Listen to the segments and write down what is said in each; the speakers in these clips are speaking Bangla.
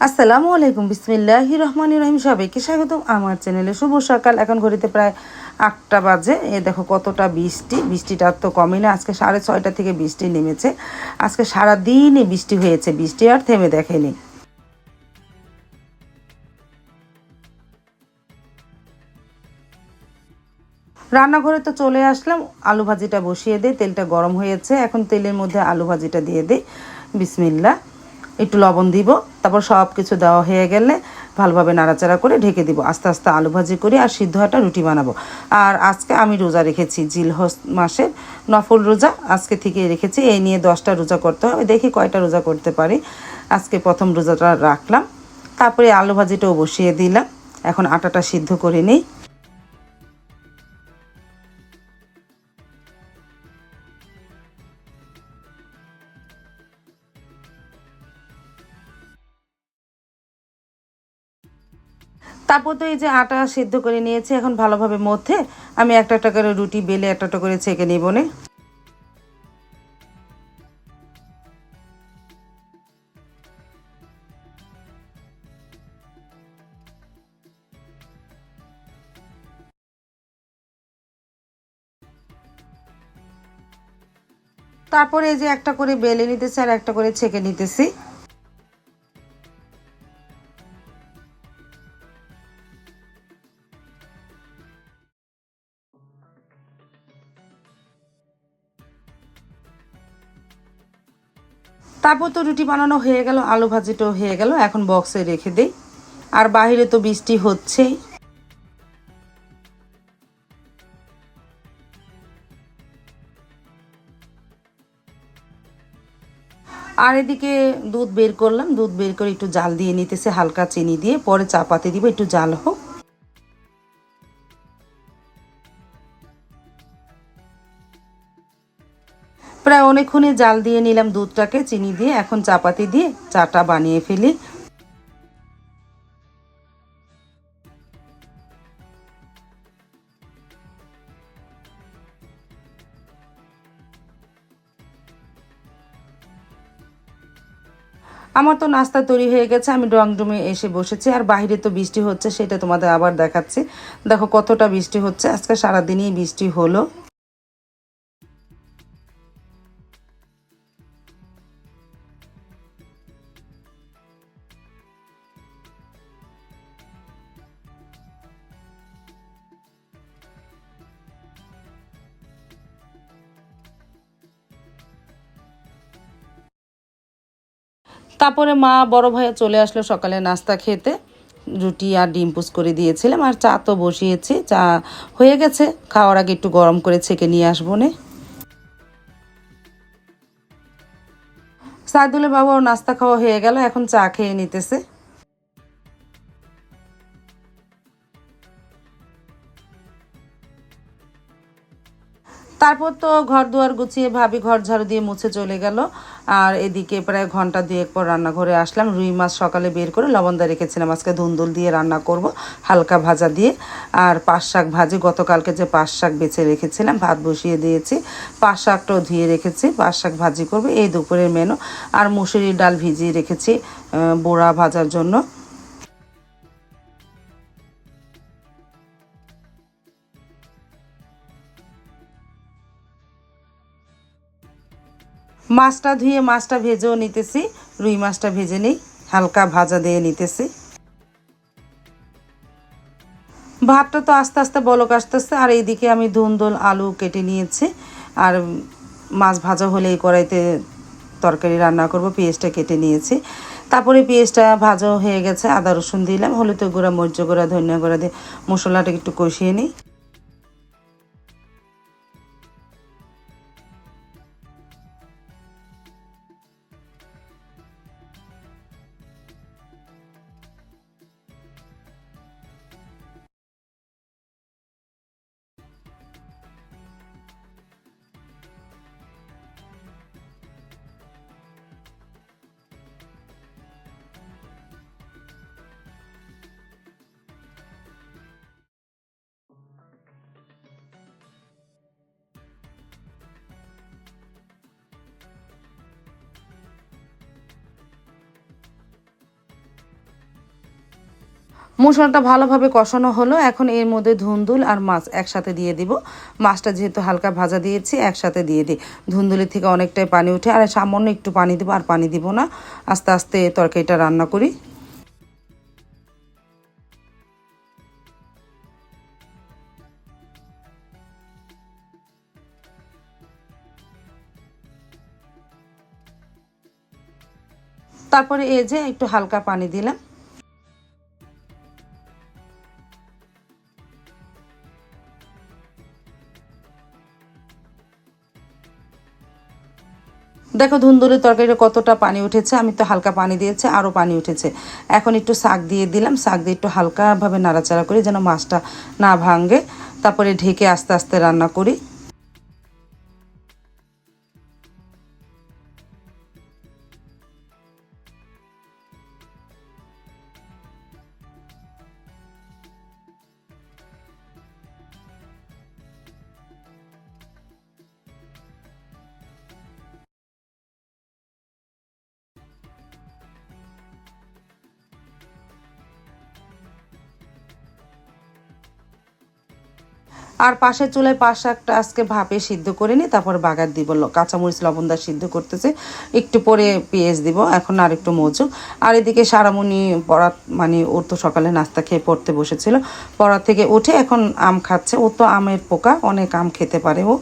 আসসালামু আলাইকুম, বিসমিল্লাহি রহমান রহিম। সবাইকে স্বাগতম আমার চ্যানেলে। শুভ সকাল। এখন ঘড়িতে প্রায় আটটা বাজে। এ দেখো কতটা বৃষ্টি। বৃষ্টিটা তো কমই না। আজকে সাড়ে ছয়টা থেকে বৃষ্টি নেমেছে। আজকে সারাদিনই বৃষ্টি হয়েছে। বৃষ্টি আর থেমে দেখেনি। রান্নাঘরে তো চলে আসলাম। আলু ভাজিটা বসিয়ে দিই। তেলটা গরম হয়েছে। এখন তেলের মধ্যে আলু ভাজিটা দিয়ে দিই। বিসমিল্লা একটু লবণ দিব, তারপর সব কিছু দেওয়া হয়ে গেলে ভালোভাবে নাড়াচাড়া করে ঢেকে দিব। আস্তে আস্তে আলু ভাজি করি আর সিদ্ধ একটা রুটি বানাবো। আর আজকে আমি রোজা রেখেছি জিলহস মাসের নফল রোজা। আজকে থেকে রেখেছি, এই নিয়ে দশটা রোজা করতে হবে। দেখি কয়টা রোজা করতে পারি। আজকে প্রথম রোজাটা রাখলাম। তারপরে আলু ভাজিটাও বসিয়ে দিলাম। এখন আটাটা সিদ্ধ করে নিই। তারপর তো এই যে আটা সিদ্ধ করে নিয়েছি, এখন ভালোভাবে মধ্যে আমি একটা একটা করে রুটি বেলে একটা একটা করে ছেঁকে নিব নে। তারপরে এই যে একটা করে বেলে নিতেছি আর একটা করে ছেঁকে নিতেছি। তারপর তো রুটি বানানো হয়ে গেল, আলু ভাজিটাও হয়ে গেল, এখন বক্সে রেখে দেই। আর বাইরে তো বৃষ্টি হচ্ছেই। আর এদিকে দুধ বের করলাম, দুধ বের করে একটু জাল দিয়ে নিতেছে, হালকা চিনি দিয়ে, পরে চাপাতি দিব, একটু জাল হোক। প্রায় অনেকক্ষণে জাল দিয়ে নিলাম দুধটাকে, চিনি দিয়ে, এখন চাপাতি দিয়ে চাটা বানিয়ে ফেলি। আমার তো নাস্তা তৈরি হয়ে গেছে, আমি ড্রয়িং রুমে এসে বসেছি, আর বাইরে তো বৃষ্টি হচ্ছে, সেটা তোমাদের আবার দেখাচ্ছি। দেখো কতটা বৃষ্টি হচ্ছে, আজকে সারাদিনই বৃষ্টি হলো। তারপরে মা বড় ভাইয়া চলে আসলো সকালে নাস্তা খেতে। রুটি আর ডিম পুস করে দিয়েছিলাম আর চা তো বসিয়েছি। চা হয়ে গেছে। খাওয়ার আগে একটু গরম করে ছেঁকে নিয়ে আসব নে। সাইদুলের বাবুর নাস্তা খাওয়া হয়ে গেল। এখন চা খেয়ে নিতেছে। তারপর তো ঘর দুয়ার গুছিয়ে ভাবি ঘর ঝাড়ু দিয়ে মুছে চলে গেল। আর এদিকে প্রায় ঘণ্টা দুয়েক পর রান্নাঘরে আসলাম। রুই মাছ সকালে বের করে লবণদা রেখেছিলাম। আজকে ধুন্দুল দিয়ে রান্না করব, হালকা ভাজা দিয়ে। আর পাঁচ শাক ভাজি, গতকালকে যে পাঁচ শাক বেছে রেখেছিলাম, ভাত বসিয়ে দিয়েছি। পাঁচ শাকটাও ধুয়ে রেখেছি পাঁচ শাক ভাজি করব। এই দুপুরের মেনু আর মুসুরির ডাল ভিজিয়ে রেখেছি বোড়া ভাজার জন্য। মাছটা ধুয়ে মাছটা ভেজেও নিতেছি, রুই মাছটা ভেজে নিই, হালকা ভাজা দিয়ে নিতেছি। ভাতটা তো আস্তে আস্তে বলক আসতেছে, আর এইদিকে আমি ধুন্দল আলু কেটে নিয়েছি, আর মাছ ভাজা হলে এই কড়াইতে তরকারি রান্না করব, পেঁয়াজটা কেটে নিয়েছি। তারপরে পেঁয়াজটা ভাজা হয়ে গেছে, আদা রসুন দিলাম হলুদ গুঁড়া মরিচ গুঁড়া, ধনিয়া গুঁড়া দিয়ে মশলাটা একটু কষিয়ে নিই। মশলাটা ভালোভাবে কষানো হলো। এখন এর মধ্যে ধুন্দুল আর মাছ একসাথে দিয়ে দিব। মাছটা যেহেতু হালকা ভাজা দিয়েছি, একসাথে দিয়ে দিই। ধুন্দুলি থেকে অনেকটাই পানি উঠে, আর সামান্য একটু পানি দেবো, আর পানি দিব না। আস্তে আস্তে তরকারিটা রান্না করি। তারপরে এই যে একটু হালকা পানি দিলাম। দেখো ধুন্দুলের তরকারিটা কতটা পানি উঠেছে, আমি তো হালকা পানি দিয়েছি আরও পানি উঠেছে। এখন একটু শাক দিয়ে দিলাম, শাক দিয়ে একটু হালকাভাবে নাড়াচাড়া করি যেন মাছটা না ভাঙে। তারপরে ঢেকে আস্তে আস্তে রান্না করি। আর পাশের চুলায় পাশ শাকটা আজকে ভাপে সিদ্ধ করে নিই তারপর বাগার দিব। কাঁচামরিচ লবণদা সিদ্ধ করতেছে। একটু পরে পেঁয়াজ দিব, এখন আর একটু মজু আর এদিকে সারামণি পড়া মানে ওর তো সকালে নাস্তা খেয়ে পড়তে বসেছিল। পড়া থেকে উঠে এখন আম খাচ্ছে। ও তো আমের পোকা, অনেক আম খেতে পারে ও।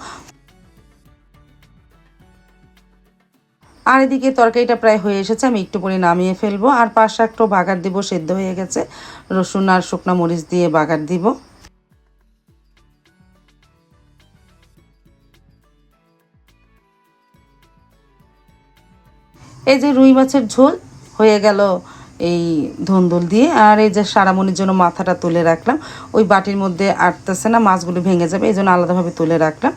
আর এদিকে তরকারিটা প্রায় হয়ে এসেছে, আমি একটু পরে নামিয়ে ফেলব। আর পাশ শাকটাও বাগার দিব, সেদ্ধ হয়ে গেছে। রসুন আর শুকনো মরিচ দিয়ে বাগার দিব। এই যে রুই মাছের ঝোল হয়ে গেল এই ধন্দুল দিয়ে, আর এই যে সারামণির জন্য মাথাটা তুলে রাখলাম। ওই বাটির মধ্যে আটতেছে না, মাছগুলো ভেঙে যাবে, এই জন্য আলাদাভাবে তুলে রাখলাম।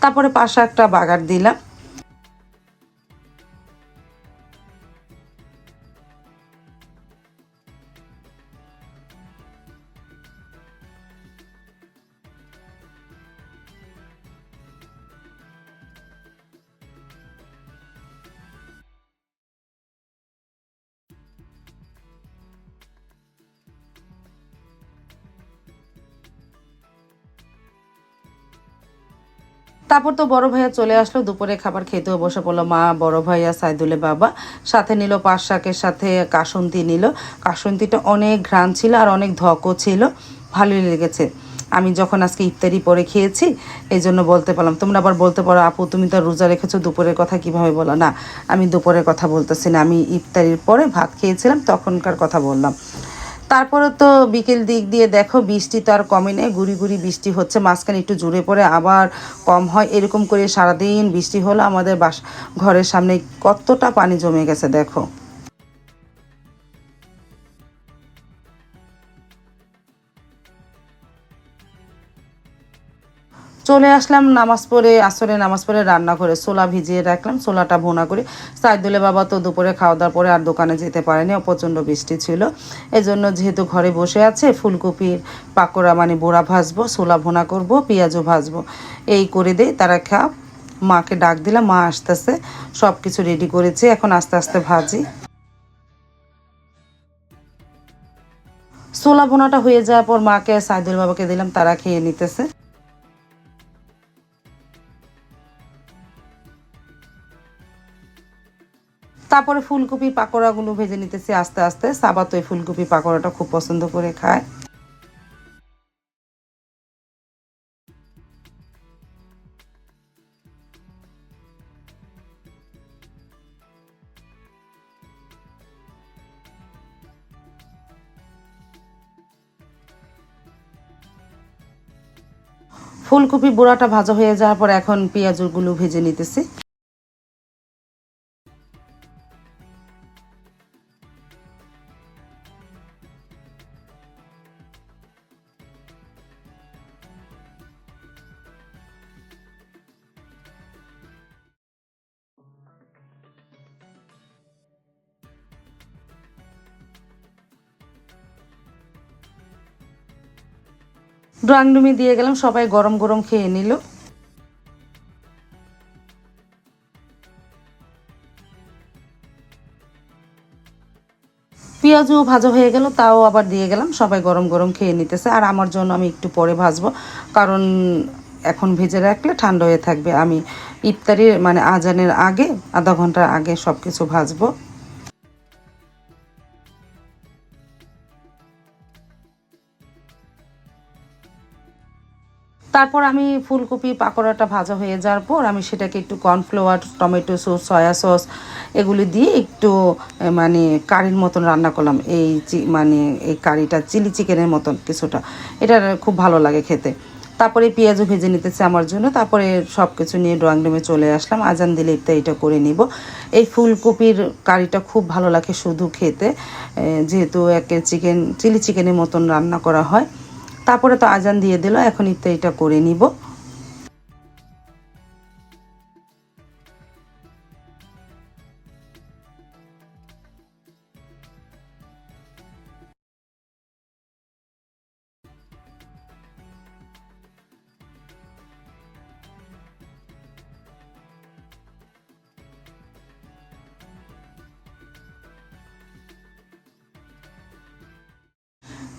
তারপরে পাশে একটা বাগার দিলাম। তারপর তো বড় ভাইয়া চলে আসলো, দুপুরে খাবার খেতেও বসে পড়ল। মা, বড় ভাইয়া সাইদুলে বাবা সাথে নিল পাঁচ শাকের সাথে কাসন্তি নিল। কাসন্তিটা অনেক ঘ্রাণ ছিল আর অনেক ধকও ছিল। ভালোই লেগেছে। আমি যখন আজকে ইফতারি পরে খেয়েছি, এই জন্য বলতে পারলাম, তোমরা আবার বলতে পারো, আপু, তুমি তো রোজা রেখেছো, দুপুরের কথা কীভাবে বলো? না, আমি দুপুরের কথা বলতেছি না। আমি ইফতারির পরে ভাত খেয়েছিলাম, তখনকার কথা বললাম। তারপরে তো বিকেল দিক দিয়ে দেখো বৃষ্টি তো আর কমে নেই, গুড়ি গুড়ি বৃষ্টি হচ্ছে, মাঝখানে একটু জুড়ে পড়ে আবার কম হয়। এরকম করে সারাদিন বৃষ্টি হলো আমাদের বাস, ঘরের সামনে কতটা পানি জমে গেছে দেখো। চলে আসলাম, নামাজ পড়ে, আসরে নামাজ পড়ে রান্না করে ছোলা ভিজিয়ে রাখলাম, ছোলাটা ভোনা করে। সাইদুলে বাবা তো দুপুরে খাওয়া দাওয়ার পরে আর দোকানে যেতে পারেনি প্রচণ্ড বৃষ্টি ছিল। এজন্য যেহেতু ঘরে বসে আছে, ফুলকপির পাকোড়া মানে বোড়া ভাজবো, ছোলা ভোনা করব, পেঁয়াজও ভাজবো। এই করে দেই, তারা খা, মাকে ডাক দিলাম, মা আসতেছে সব কিছু রেডি করেছে, এখন আস্তে আস্তে ভাজি। ছোলা বোনাটা হয়ে যাওয়ার পর মাকে, সাইদুল বাবাকে দিলাম, তারা খেয়ে নিতেছে। তারপরে ফুলকপির পাকোড়াগুলো ভেজে নিতেছি আস্তে আস্তে। সাবা তো এই ফুলকপি পাকোড়াটা খুব পছন্দ করে খায়। ফুলকপি বুড়াটা ভাজা হয়ে যাওয়ার পর এখন পেঁয়াজগুলো ভেজে নিতেছি। ড্রয়িং রুমে দিয়ে গেলাম, সবাই গরম গরম খেয়ে নিল। পেঁয়াজও ভাজা হয়ে গেল, তাও আবার দিয়ে গেলাম, সবাই গরম গরম খেয়ে নিতেছে। আর আমার জন্য আমি একটু পরে ভাজবো, কারণ এখন ভেজে রাখলে ঠান্ডা হয়ে থাকবে। আমি ইফতারির মানে আজানের আগে, আধা ঘণ্টার আগে সব কিছু ভাজবো। তারপর আমি ফুলকপি, পাকোড়াটা ভাজা হয়ে যাওয়ার পর আমি সেটাকে একটু cornflour, tomato sauce, soya sauce এগুলি দিয়ে একটু মানে কারির মতন রান্না করলাম। এই মানে এই কারিটা, চিলি চিকেনের মতন কিছুটা। এটা খুব ভালো লাগে খেতে। তারপরে পেঁয়াজও ভেজে নিতেছে আমার জন্য। তারপরে সব কিছু নিয়ে ড্রয়িং রুমে চলে আসলাম। আজান দিলে ইফতার এটা করে নিব। এই ফুলকপির কারিটা খুব ভালো লাগে শুধু খেতে। যেহেতু একে চিকেন, চিলি চিকেনের মতন রান্না করা হয়। তারপরে তো আজান দিয়ে দিল এখন এটা করে নিব।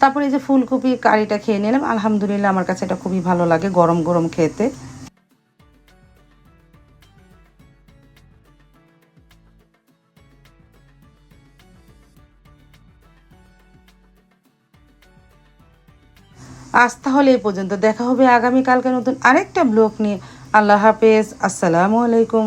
তারপরে এই যে ফুলকপি কারিটা খেয়ে নিলাম। আলহামদুলিল্লাহ আমার কাছে এটা খুবই ভালো লাগে গরম গরম খেতে। আজ তাহলে এই পর্যন্ত। দেখা হবে আগামীকালকে নতুন আরেকটা ব্লগ নিয়ে। আল্লাহ হাফেজ। আসসালামু আলাইকুম।